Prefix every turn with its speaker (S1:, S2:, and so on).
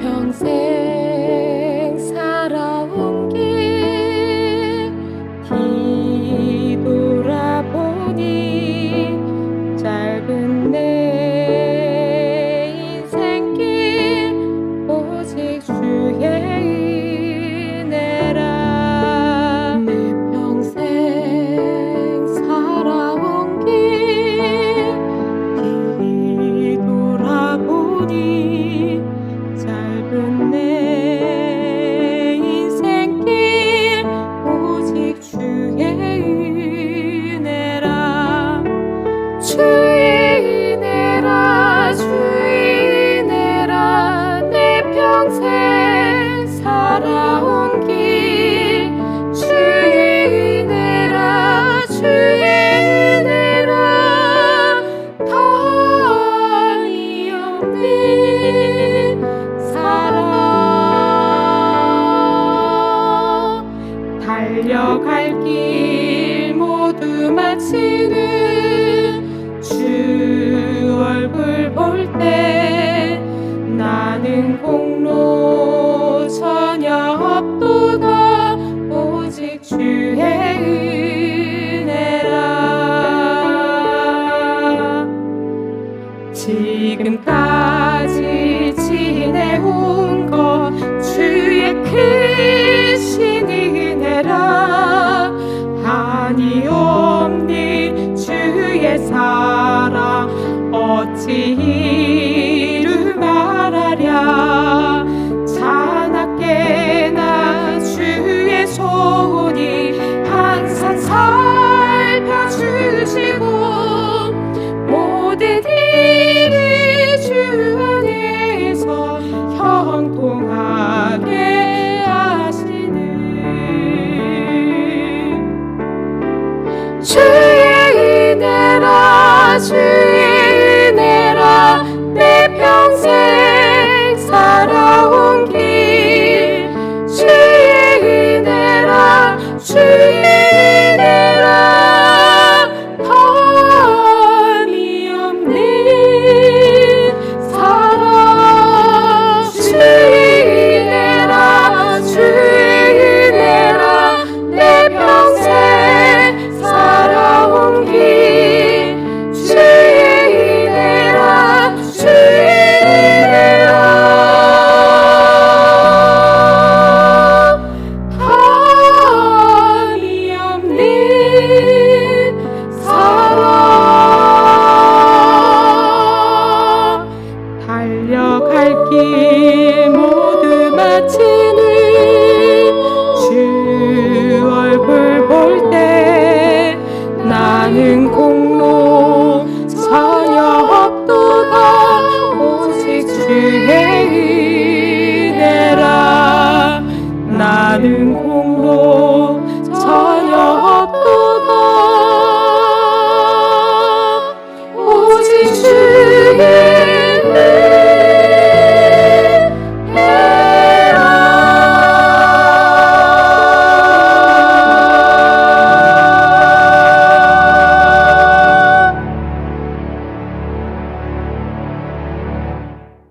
S1: 평생. 발길 모두 마치는 주 얼굴 볼 때 나는 공로 전혀 없도다. 오직 주의 은혜라. 지금까지 어찌 이루 말하랴. 자나깨 나 주의 손이 항상 살펴주시고 모든 일이 주 안에서 형통하게 하시는. 주의 은혜라 주의 Música